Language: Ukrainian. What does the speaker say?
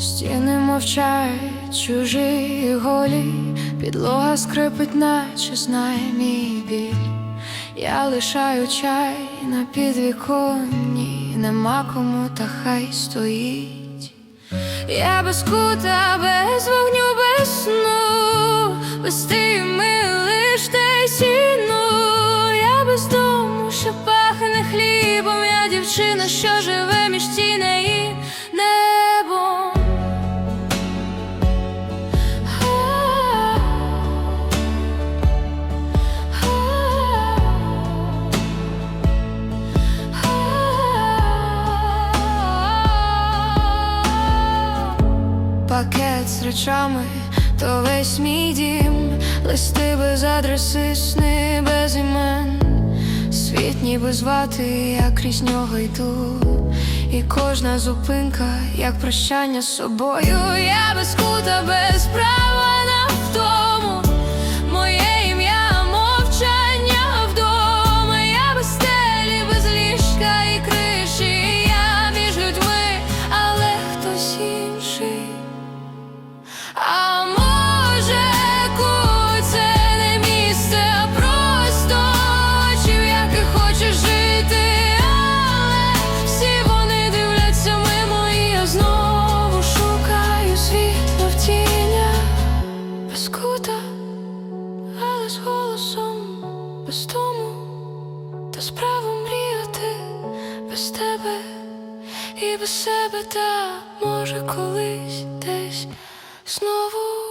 Стіни мовчать, чужі голі, підлога скрипить, наче знає мій біль. Я лишаю чай на підвіконні, нема кому та хай стоїть. Я без кута, без вогню, без сну, без тими лиш й сіну. Я без дому, що пахне хлібом, я дівчина, що живе Пакет з речами, то весь мій дім, листи без адреси, сни без імен, світ ніби звати, я крізь нього йду, і кожна зупинка, як прощання з собою. Я без кута, без права та справу мріяти без тебе і без себе, та може колись десь знову